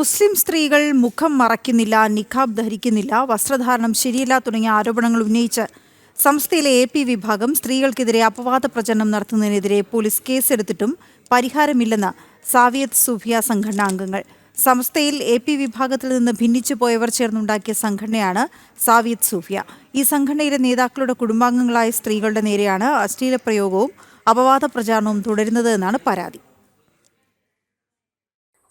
മുസ്ലിം സ്ത്രീകൾ മുഖം മറയ്ക്കുന്നില്ല നിഖാബ് ധരിക്കുന്നില്ല വസ്ത്രധാരണം ശരിയല്ല തുടങ്ങിയ ആരോപണങ്ങൾ ഉന്നയിച്ച് സംസ്ഥയിലെ എ പി വിഭാഗം സ്ത്രീകൾക്കെതിരെ അപവാദ പ്രചരണം നടത്തുന്നതിനെതിരെ പോലീസ് കേസെടുത്തിട്ടും പരിഹാരമില്ലെന്ന് സാവിയത് സൂഫിയ സംഘടനാ അംഗങ്ങൾ. സംസ്ഥയിൽ എ പി വിഭാഗത്തിൽ നിന്ന് ഭിന്നിച്ചു പോയവർ ചേർന്നുണ്ടാക്കിയ സംഘടനയാണ് സാവിയത് സൂഫിയ. ഈ സംഘടനയിലെ നേതാക്കളുടെ കുടുംബാംഗങ്ങളായ സ്ത്രീകളുടെ നേരെയാണ് അശ്ലീല പ്രയോഗവും അപവാദ പ്രചാരണവും തുടരുന്നത് എന്നാണ് പരാതി.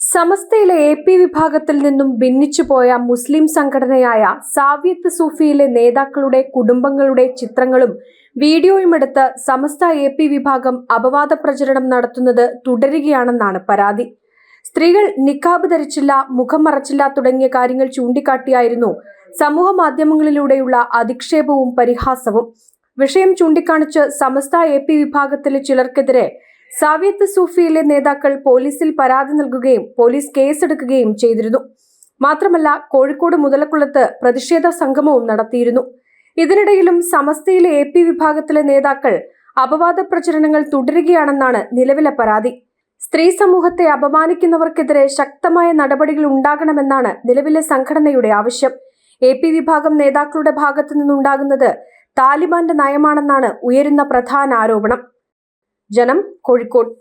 സമസ്തയിലെ എ പി വിഭാഗത്തിൽ നിന്നും ഭിന്നിച്ചുപോയ മുസ്ലിം സംഘടനയായ സാവിയത്ത് സൂഫിയിലെ നേതാക്കളുടെ കുടുംബങ്ങളുടെ ചിത്രങ്ങളും വീഡിയോയും എടുത്ത് സമസ്ത എ പി വിഭാഗം അപവാദ പ്രചരണം നടത്തുന്നത് തുടരുകയാണെന്നാണ് പരാതി. സ്ത്രീകൾ നിക്കാബ് ധരിച്ചില്ല മുഖം മറച്ചില്ല തുടങ്ങിയ കാര്യങ്ങൾ ചൂണ്ടിക്കാട്ടിയായിരുന്നു സമൂഹ മാധ്യമങ്ങളിലൂടെയുള്ള അധിക്ഷേപവും പരിഹാസവും. വിഷയം ചൂണ്ടിക്കാണിച്ച് സമസ്ത എ പി വിഭാഗത്തിലെ ചിലർക്കെതിരെ സാവിയത്ത് സൂഫിയിലെ നേതാക്കൾ പോലീസിൽ പരാതി നൽകുകയും പോലീസ് കേസെടുക്കുകയും ചെയ്തിരുന്നു. മാത്രമല്ല കോഴിക്കോട് മുതലക്കുളത്ത് പ്രതിഷേധ സംഗമവും നടത്തിയിരുന്നു. ഇതിനിടയിലും സമസ്തയിലെ എ പി വിഭാഗത്തിലെ നേതാക്കൾ അപവാദ പ്രചരണങ്ങൾ തുടരുകയാണെന്നാണ് നിലവിലെ പരാതി. സ്ത്രീ സമൂഹത്തെ അപമാനിക്കുന്നവർക്കെതിരെ ശക്തമായ നടപടികൾ ഉണ്ടാകണമെന്നാണ് നിലവിലെ സംഘടനയുടെ ആവശ്യം. എ പി വിഭാഗം നേതാക്കളുടെ ഭാഗത്തു നിന്നുണ്ടാകുന്നത് താലിബാന്റെ നയമാണെന്നാണ് ഉയരുന്ന പ്രധാന ആരോപണം. ജനം കോഴിക്കോട്